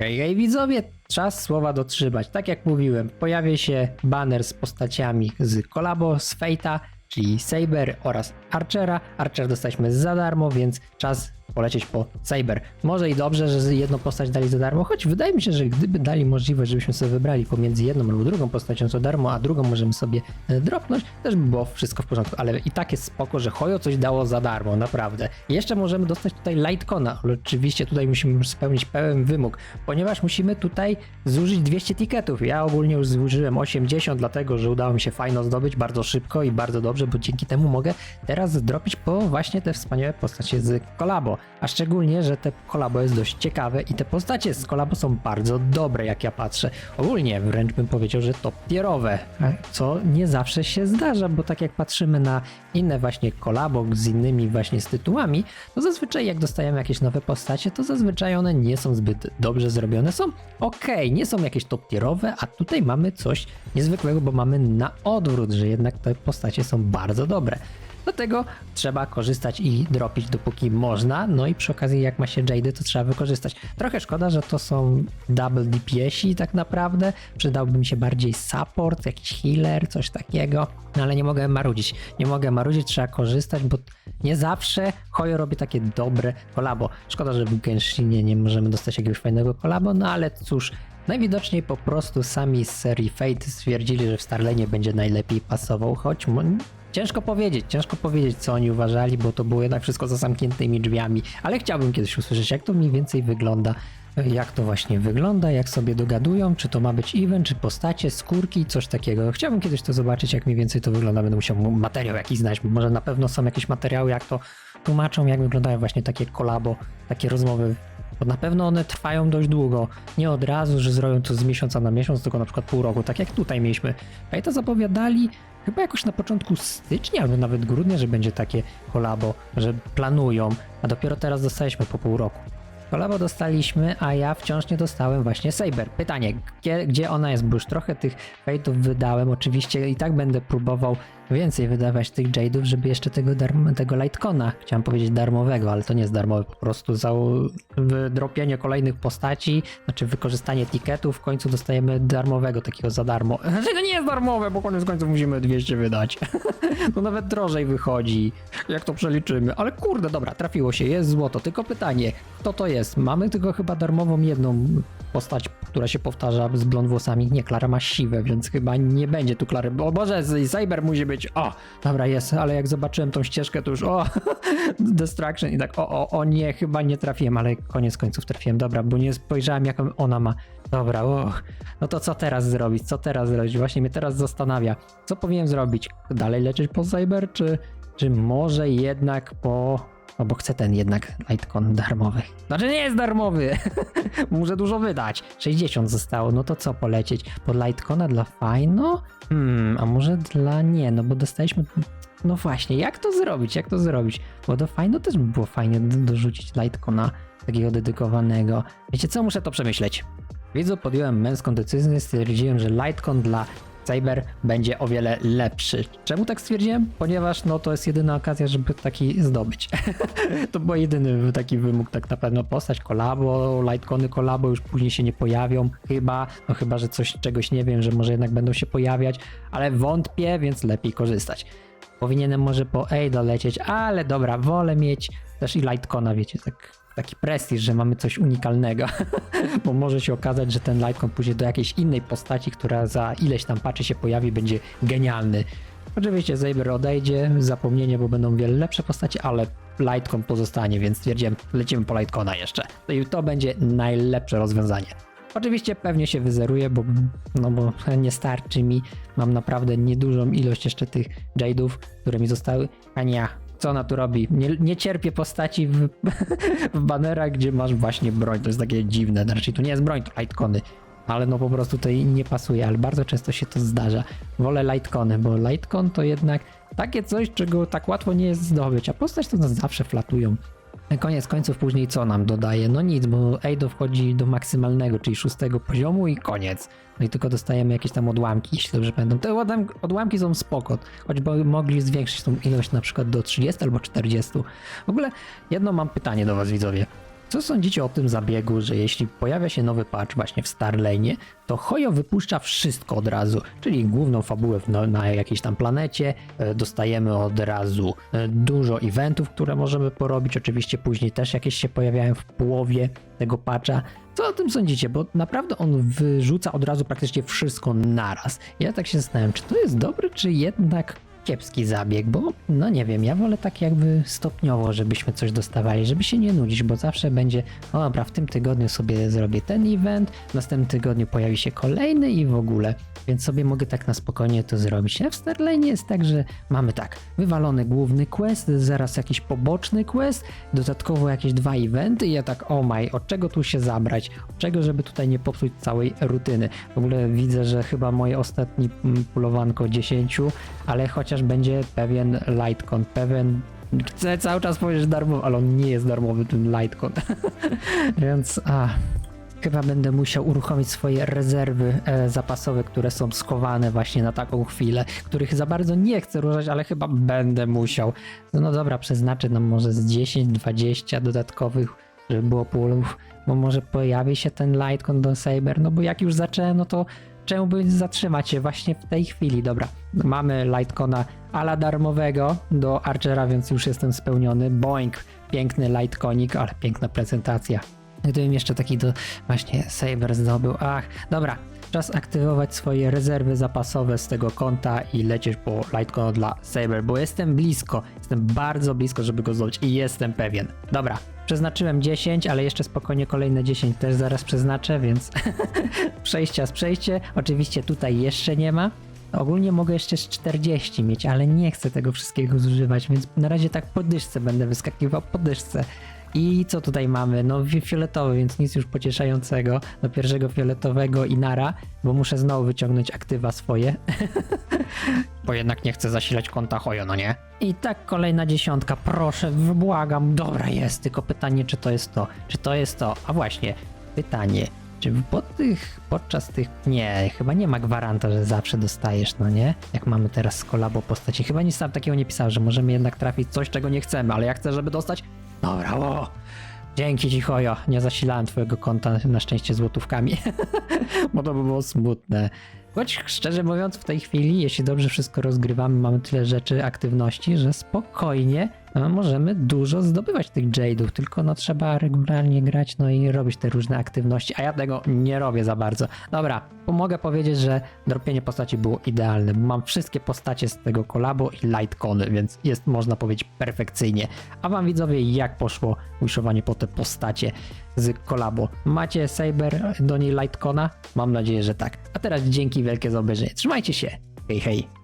Hej, hej widzowie, czas słowa dotrzymać. Tak jak mówiłem, pojawia się banner z postaciami z kolabo, z Fate'a, czyli Saber oraz Archera. Archer dostaliśmy za darmo, więc czas polecieć po Saber. Może i dobrze, że jedną postać dali za darmo, choć wydaje mi się, że gdyby dali możliwość, żebyśmy sobie wybrali pomiędzy jedną lub drugą postacią za darmo, a drugą możemy sobie e, dropnąć, też by było wszystko w porządku, ale i tak jest spoko, że Hojo coś dało za darmo, naprawdę. Jeszcze możemy dostać tutaj Lightcona, ale oczywiście tutaj musimy spełnić pełen wymóg, ponieważ musimy tutaj zużyć 200 tiketów. Ja ogólnie już zużyłem 80, dlatego że udało mi się fajno zdobyć bardzo szybko i bardzo dobrze, bo dzięki temu mogę teraz zdropić po właśnie te wspaniałe postacie z kolabo. A szczególnie, że te kolabo jest dość ciekawe i te postacie z kolabo są bardzo dobre, jak ja patrzę. Ogólnie wręcz bym powiedział, że top tierowe, co nie zawsze się zdarza, bo tak jak patrzymy na inne właśnie kolabo z innymi właśnie z tytułami, to zazwyczaj jak dostajemy jakieś nowe postacie, to zazwyczaj one nie są zbyt dobrze zrobione. Są ok, nie są jakieś top tierowe, a tutaj mamy coś niezwykłego, bo mamy na odwrót, że jednak te postacie są bardzo dobre. Dlatego trzeba korzystać i dropić dopóki można. No i przy okazji, jak ma się Jady, to trzeba wykorzystać. Trochę szkoda, że to są double DPS-i tak naprawdę. Przydałby mi się bardziej support, jakiś healer, coś takiego. No ale nie mogę marudzić. Nie mogę marudzić, trzeba korzystać, bo nie zawsze Hoyo robi takie dobre kolabo. Szkoda, że w Genshinie nie możemy dostać jakiegoś fajnego kolabo, no ale cóż. Najwidoczniej po prostu sami z serii Fate stwierdzili, że w Starlenie będzie najlepiej pasował, choć Ciężko powiedzieć, ciężko powiedzieć, co oni uważali, bo to było jednak wszystko za zamkniętymi drzwiami, ale chciałbym kiedyś usłyszeć, jak to mniej więcej wygląda, jak to właśnie wygląda, jak sobie dogadują, czy to ma być event, czy postacie, skórki, coś takiego. Chciałbym kiedyś to zobaczyć, jak mniej więcej to wygląda, będę musiał materiał jakiś znaleźć, bo może na pewno są jakieś materiały, jak to tłumaczą, jak wyglądają właśnie takie kolabo, takie rozmowy bo na pewno one trwają dość długo. Nie od razu, że zrobią to z miesiąca na miesiąc, tylko na przykład pół roku, tak jak tutaj mieliśmy. To zapowiadali chyba jakoś na początku stycznia albo nawet grudnia, że będzie takie kolabo, że planują, a dopiero teraz dostaliśmy po pół roku. Kolabo dostaliśmy, a ja wciąż nie dostałem właśnie Saber. Pytanie, gdzie, gdzie ona jest? Bo już trochę tych fejtów wydałem. Oczywiście i tak będę próbował więcej wydawać tych Jade'ów, żeby jeszcze tego, darm- tego Lightcona, chciałem powiedzieć darmowego, ale to nie jest darmowe, po prostu za wydropienie kolejnych postaci, znaczy wykorzystanie tiketów, w końcu dostajemy darmowego takiego za darmo. Znaczy to nie jest darmowe, bo koniec końców musimy 200 wydać. to nawet drożej wychodzi, jak to przeliczymy. Ale kurde, dobra, trafiło się, jest złoto. Tylko pytanie, kto to jest? Mamy tylko chyba darmową jedną postać, która się powtarza z blond włosami. Nie, Klara ma siwe, więc chyba nie będzie tu Klary. O Boże, Cyber musi być. O, dobra, jest, ale jak zobaczyłem tą ścieżkę, to już o, Destruction i tak, o, o, o nie, chyba nie trafiłem, ale koniec końców trafiłem. Dobra, bo nie spojrzałem, jaką ona ma. Dobra, o, no to co teraz zrobić? Co teraz zrobić? Właśnie mnie teraz zastanawia. Co powinienem zrobić? Dalej lecieć po Cyber, czy, czy może jednak po... No bo chcę ten jednak Litecoin darmowy. Znaczy nie jest darmowy! Muszę dużo wydać. 60 zostało, no to co polecieć? Pod Litecoina dla Fajno? Hmm, a może dla nie, no bo dostaliśmy... No właśnie, jak to zrobić? Jak to zrobić? Bo do Fajno też by było fajnie dorzucić Litecoina takiego dedykowanego. Wiecie co? Muszę to przemyśleć. Widzu, podjąłem męską decyzję, stwierdziłem, że Litecoin dla Cyber będzie o wiele lepszy. Czemu tak stwierdziłem? Ponieważ no to jest jedyna okazja, żeby taki zdobyć. to był jedyny taki wymóg tak na pewno postać kolabo, Litecoiny kolabo już później się nie pojawią chyba, no chyba, że coś czegoś nie wiem, że może jednak będą się pojawiać, ale wątpię, więc lepiej korzystać. Powinienem może po Eido lecieć, ale dobra, wolę mieć też i Litecoina, wiecie, tak, taki prestiż, że mamy coś unikalnego, bo może się okazać, że ten Litecoin pójdzie do jakiejś innej postaci, która za ileś tam patrzy się pojawi, będzie genialny. Oczywiście Saber odejdzie, zapomnienie, bo będą wiele lepsze postacie, ale Litecoin pozostanie, więc stwierdziłem, lecimy po Litecoina jeszcze. I to będzie najlepsze rozwiązanie. Oczywiście pewnie się wyzeruje, bo, no bo nie starczy mi. Mam naprawdę niedużą ilość jeszcze tych Jade'ów, które mi zostały. Ania, co ona tu robi? Nie, nie cierpię postaci w, w banerach, gdzie masz właśnie broń. To jest takie dziwne. Raczej to nie jest broń, to lightcony. Ale no po prostu tutaj nie pasuje, ale bardzo często się to zdarza. Wolę lightcony, bo lightcon to jednak takie coś, czego tak łatwo nie jest zdobyć, a postać to nas zawsze flatują. Koniec końców później co nam dodaje? No nic, bo Eido wchodzi do maksymalnego, czyli szóstego poziomu i koniec. No i tylko dostajemy jakieś tam odłamki, jeśli dobrze pamiętam. Te odłam- odłamki są spoko, choćby mogli zwiększyć tą ilość na przykład do 30 albo 40. W ogóle jedno mam pytanie do was widzowie. Co sądzicie o tym zabiegu, że jeśli pojawia się nowy patch właśnie w Starlane, to Hoyo wypuszcza wszystko od razu, czyli główną fabułę no, na jakiejś tam planecie, e, dostajemy od razu e, dużo eventów, które możemy porobić, oczywiście później też jakieś się pojawiają w połowie tego patcha. Co o tym sądzicie? Bo naprawdę on wyrzuca od razu praktycznie wszystko naraz. Ja tak się zastanawiam, czy to jest dobry, czy jednak kiepski zabieg, bo no nie wiem, ja wolę tak jakby stopniowo, żebyśmy coś dostawali, żeby się nie nudzić, bo zawsze będzie, o dobra, w tym tygodniu sobie zrobię ten event, w następnym tygodniu pojawi się kolejny i w ogóle, więc sobie mogę tak na spokojnie to zrobić. A w Starlane jest tak, że mamy tak, wywalony główny quest, zaraz jakiś poboczny quest, dodatkowo jakieś dwa eventy i ja tak, o maj, od czego tu się zabrać, od czego, żeby tutaj nie popsuć całej rutyny. W ogóle widzę, że chyba moje ostatni mm, pulowanko 10, ale chociaż będzie pewien lightcon, pewien Chcę cały czas powiedzieć, darmowy, ale on nie jest darmowy, ten lightcon. Więc a, chyba będę musiał uruchomić swoje rezerwy e, zapasowe, które są schowane właśnie na taką chwilę, których za bardzo nie chcę ruszać, ale chyba będę musiał. No, dobra, przeznaczę nam może z 10-20 dodatkowych, żeby było pulów, bo może pojawi się ten lightcon do Saber, no bo jak już zacząłem, no to czemu by zatrzymać się właśnie w tej chwili? Dobra, mamy Lightcona ala darmowego do Archera, więc już jestem spełniony. Boink, piękny Lightconik, ale piękna prezentacja. Gdybym jeszcze taki do właśnie Saber zdobył. Ach, dobra. Czas aktywować swoje rezerwy zapasowe z tego konta i lecieć po Lightcona dla Saber, bo jestem blisko, jestem bardzo blisko, żeby go zdobyć i jestem pewien. Dobra, przeznaczyłem 10, ale jeszcze spokojnie kolejne 10 też zaraz przeznaczę, więc przejścia z przejście. Oczywiście tutaj jeszcze nie ma. Ogólnie mogę jeszcze z 40 mieć, ale nie chcę tego wszystkiego zużywać, więc na razie tak po dyszce będę wyskakiwał po dyszce. I co tutaj mamy? No fi- fioletowy, więc nic już pocieszającego. Do pierwszego fioletowego i nara, bo muszę znowu wyciągnąć aktywa swoje. bo jednak nie chcę zasilać konta Hojo, no nie? I tak kolejna dziesiątka, proszę, błagam, dobra jest, tylko pytanie, czy to jest to, czy to jest to, a właśnie, pytanie, czy po tych, podczas tych, nie, chyba nie ma gwaranta, że zawsze dostajesz, no nie? Jak mamy teraz z kolabo postaci, chyba nic tam takiego nie pisał, że możemy jednak trafić coś, czego nie chcemy, ale ja chcę, żeby dostać, dobra, Dzięki ci, Hojo. Nie zasilałem twojego konta na szczęście złotówkami, bo to by było smutne. Choć szczerze mówiąc, w tej chwili, jeśli dobrze wszystko rozgrywamy, mamy tyle rzeczy, aktywności, że spokojnie możemy dużo zdobywać tych jade'ów, tylko no trzeba regularnie grać, no i robić te różne aktywności, a ja tego nie robię za bardzo. Dobra, mogę powiedzieć, że dropienie postaci było idealne, mam wszystkie postacie z tego kolabo i lightcony, więc jest, można powiedzieć, perfekcyjnie. A wam widzowie, jak poszło wishowanie po te postacie z kolabo? Macie Saber do niej lightcona? Mam nadzieję, że tak. A teraz dzięki wielkie za obejrzenie. Trzymajcie się. Hej, hej.